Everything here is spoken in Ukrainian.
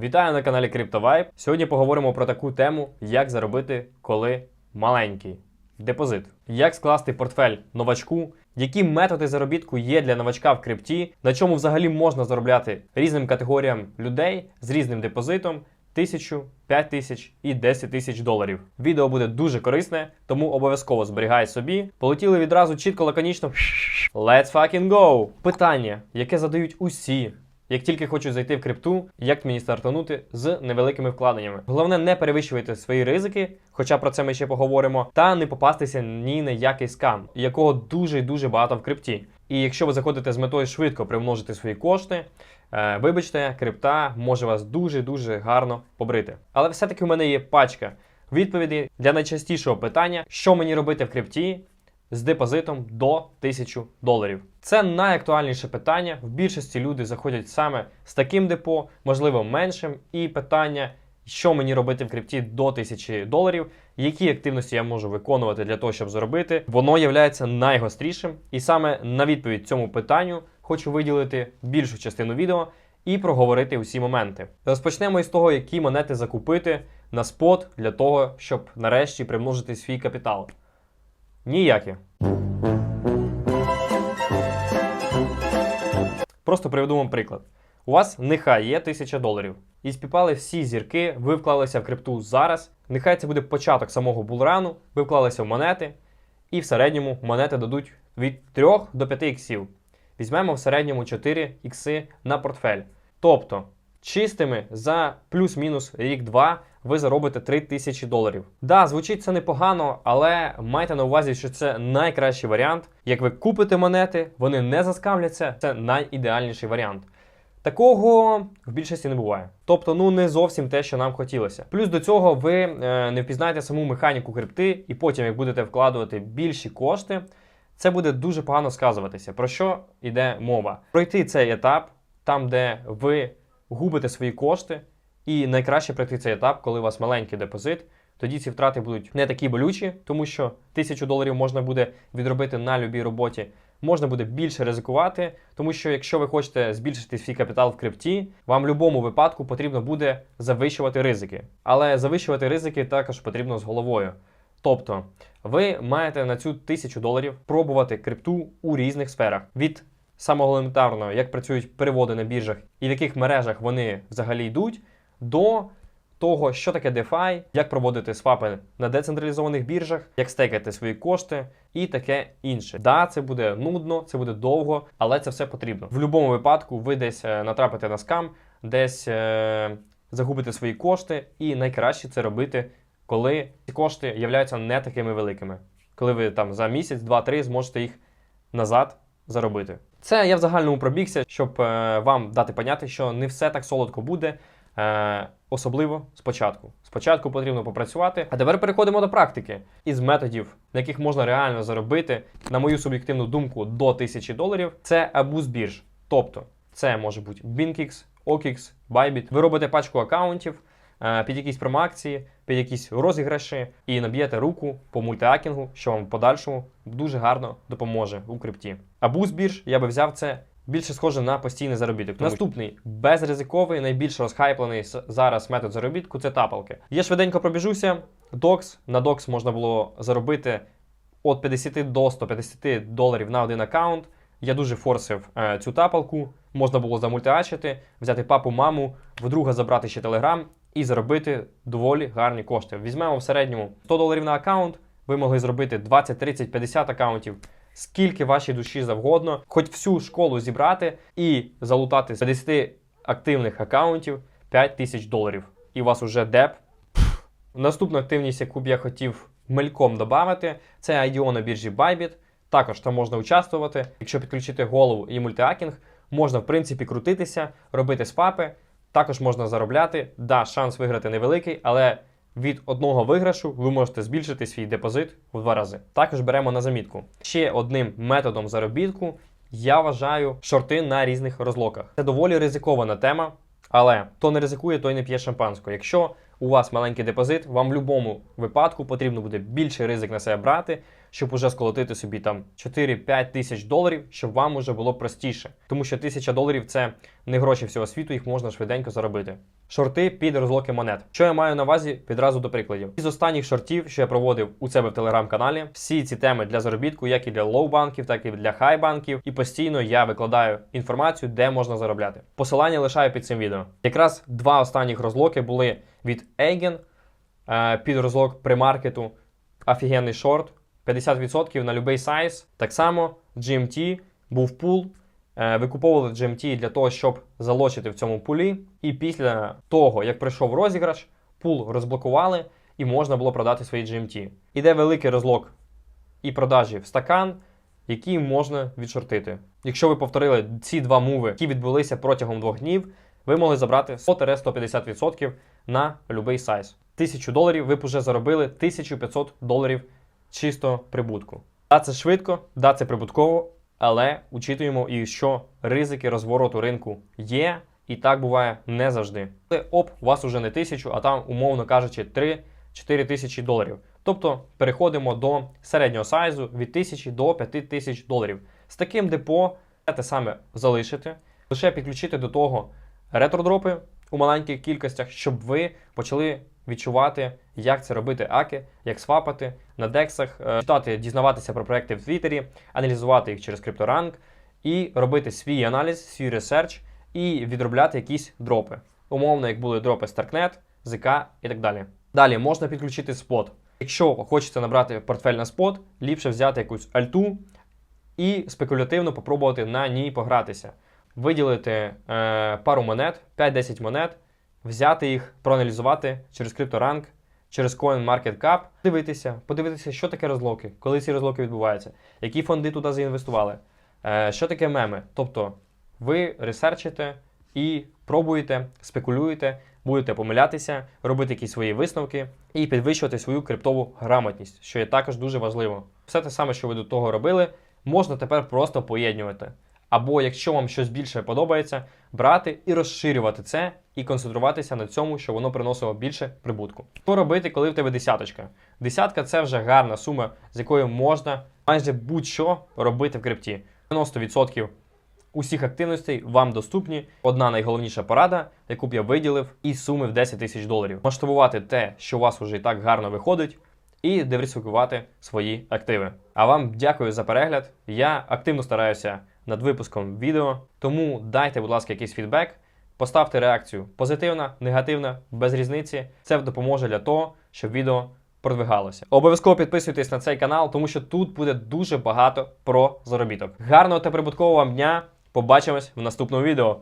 Вітаю на каналі CryptoVibe. Сьогодні поговоримо про таку тему, як заробити, коли маленький депозит. Як скласти портфель новачку, які методи заробітку є для новачка в крипті, на чому взагалі можна заробляти різним категоріям людей з різним депозитом. Тисячу, п'ять тисяч і 10 тисяч доларів. Відео буде дуже корисне, тому обов'язково зберігай собі. Полетіли відразу чітко, лаконічно. Let's fucking go! Питання, яке задають усі, як тільки хочуть зайти в крипту, як мені стартанути з невеликими вкладеннями. Головне не перевищувати свої ризики, хоча про це ми ще поговоримо, та не попастися ні на який скам, якого дуже дуже багато в крипті. І якщо ви заходите з метою швидко примножити свої кошти, е, вибачте, крипта може вас дуже-дуже гарно побрити. Але все-таки у мене є пачка відповідей для найчастішого питання, що мені робити в крипті, з депозитом до 1000 доларів. Це найактуальніше питання. В більшості люди заходять саме з таким депо, можливо, меншим. І питання, що мені робити в крипті до 1000 доларів, які активності я можу виконувати для того, щоб заробити, воно є найгострішим. І саме на відповідь цьому питанню хочу виділити більшу частину відео і проговорити усі моменти. Розпочнемо із того, які монети закупити на спот для того, щоб нарешті примножити свій капітал. Ніякі. Просто приведу вам приклад. У вас нехай є 1000 доларів. І спіпали всі зірки, ви вклалися в крипту зараз. Нехай це буде початок самого булрану, ви вклалися в монети, і в середньому монети дадуть від 3 до 5 іксів. Візьмемо в середньому 4 ікси на портфель. Тобто, чистими за плюс-мінус рік-два ви заробите 3000 доларів. Да, звучить це непогано, але майте на увазі, що це найкращий варіант. Як ви купите монети, вони не заскамляться, це найідеальніший варіант. Такого в більшості не буває. Тобто, ну не зовсім те, що нам хотілося. Плюс до цього ви е, не впізнаєте саму механіку крипти, і потім, як будете вкладувати більші кошти, це буде дуже погано сказуватися. Про що йде мова? Пройти цей етап, там, де ви губите свої кошти, і найкраще пройти цей етап, коли у вас маленький депозит. Тоді ці втрати будуть не такі болючі, тому що тисячу доларів можна буде відробити на любій роботі. Можна буде більше ризикувати, тому що якщо ви хочете збільшити свій капітал в крипті, вам в будь-якому випадку потрібно буде завищувати ризики. Але завищувати ризики також потрібно з головою. Тобто, ви маєте на цю тисячу доларів пробувати крипту у різних сферах. Від самого елементарного, як працюють переводи на біржах і в яких мережах вони взагалі йдуть, до того, що таке DeFi, як проводити свапи на децентралізованих біржах, як стейкати свої кошти і таке інше. Да, це буде нудно, це буде довго, але це все потрібно. В будь-якому випадку ви десь е, натрапите на скам, десь е, загубите свої кошти, і найкраще це робити, коли ці кошти являються не такими великими. Коли ви там за місяць, два-три зможете їх назад заробити. Це я в загальному пробігся, щоб е, вам дати поняти, що не все так солодко буде. Е, особливо спочатку. Спочатку потрібно попрацювати, а тепер переходимо до практики. Із методів, на яких можна реально заробити, на мою суб'єктивну думку, до 1000 доларів, це абуз бірж. Тобто, це може бути BinkX, OKX, Bybit. Ви робите пачку аккаунтів е, під якісь промоакції, під якісь розіграші і наб'єте руку по мультиакінгу, що вам в подальшому дуже гарно допоможе у крипті. Абуз бірж я би взяв це більше схоже на постійний заробіток. Тому Наступний безризиковий, найбільш розхайплений зараз метод заробітку це тапалки. Я швиденько пробіжуся. DOX. На DOX можна було заробити від 50 до 150 доларів на один аккаунт. Я дуже форсив е, цю тапалку. Можна було замультиачити, взяти папу, маму, вдруга забрати ще телеграм і заробити доволі гарні кошти. Візьмемо в середньому 100 доларів на аккаунт. Ви могли зробити 20, 30, 50 аккаунтів скільки вашій душі завгодно, хоч всю школу зібрати і залутати з 50 активних аккаунтів 5 тисяч доларів. І у вас уже деп. Пф. Наступну активність, яку б я хотів мельком додати, це IDO на біржі Bybit. Також там можна участвувати. Якщо підключити голову і мультиакінг, можна в принципі крутитися, робити спапи. Також можна заробляти. Да, шанс виграти невеликий, але від одного виграшу ви можете збільшити свій депозит у два рази. Також беремо на замітку. Ще одним методом заробітку я вважаю шорти на різних розлоках. Це доволі ризикована тема, але хто не ризикує, той не п'є шампанського. Якщо у вас маленький депозит, вам в будь-якому випадку потрібно буде більший ризик на себе брати, щоб уже сколотити собі там 4-5 тисяч доларів, щоб вам уже було простіше. Тому що тисяча доларів це не гроші всього світу, їх можна швиденько заробити. Шорти під розлоки монет. Що я маю на увазі відразу до прикладів. Із останніх шортів, що я проводив у себе в телеграм-каналі, всі ці теми для заробітку, як і для лоу-банків, так і для хай-банків. І постійно я викладаю інформацію, де можна заробляти. Посилання лишаю під цим відео. Якраз два останніх розлоки були від Eigen е, під розлок примаркету. Офігенний шорт. 50% на будь-який сайз. Так само GMT був пул. Е, Викуповували GMT для того, щоб залочити в цьому пулі. І після того, як прийшов розіграш, пул розблокували і можна було продати свої GMT. Іде великий розлок і продажі в стакан, які можна відшортити. Якщо ви повторили ці два муви, які відбулися протягом двох днів, ви могли забрати 100-150% на будь-який сайз. 1000 доларів ви б вже заробили 1500 доларів чисто прибутку. Да, це швидко, да, це прибутково, але учитуємо і що ризики розвороту ринку є, і так буває не завжди. Але оп, у вас уже не тисячу, а там, умовно кажучи, 3-4 тисячі доларів. Тобто переходимо до середнього сайзу від 1000 до 5000 доларів. З таким депо те саме залишити, лише підключити до того ретродропи у маленьких кількостях, щоб ви почали відчувати, як це робити аки, як свапати на дексах, е, читати, дізнаватися про проекти в Твіттері, аналізувати їх через крипторанк і робити свій аналіз, свій ресерч і відробляти якісь дропи. Умовно, як були дропи Starknet, ЗК і так далі. Далі можна підключити спот. Якщо хочете набрати портфель на спот, ліпше взяти якусь альту і спекулятивно попробувати на ній погратися. Виділити е, пару монет, 5-10 монет, взяти їх, проаналізувати через CryptoRank, через CoinMarketCap, дивитися, подивитися, що таке розлоки, коли ці розлоки відбуваються, які фонди туди заінвестували, е, що таке меми. Тобто ви ресерчите і пробуєте, спекулюєте, будете помилятися, робити якісь свої висновки і підвищувати свою криптову грамотність, що є також дуже важливо. Все те саме, що ви до того робили, можна тепер просто поєднувати. Або якщо вам щось більше подобається, брати і розширювати це, і концентруватися на цьому, що воно приносило більше прибутку. Що робити, коли в тебе десяточка? Десятка це вже гарна сума, з якою можна майже будь-що робити в крипті. 90% усіх активностей вам доступні. Одна найголовніша порада, яку б я виділив, із суми в 10 тисяч доларів. Масштабувати те, що у вас вже і так гарно виходить, і диверсифікувати свої активи. А вам дякую за перегляд. Я активно стараюся над випуском відео, тому дайте, будь ласка, якийсь фідбек. Поставте реакцію позитивна, негативна, без різниці. Це допоможе для того, щоб відео продвигалося. Обов'язково підписуйтесь на цей канал, тому що тут буде дуже багато про заробіток. Гарного та прибуткового вам дня! Побачимось в наступному відео.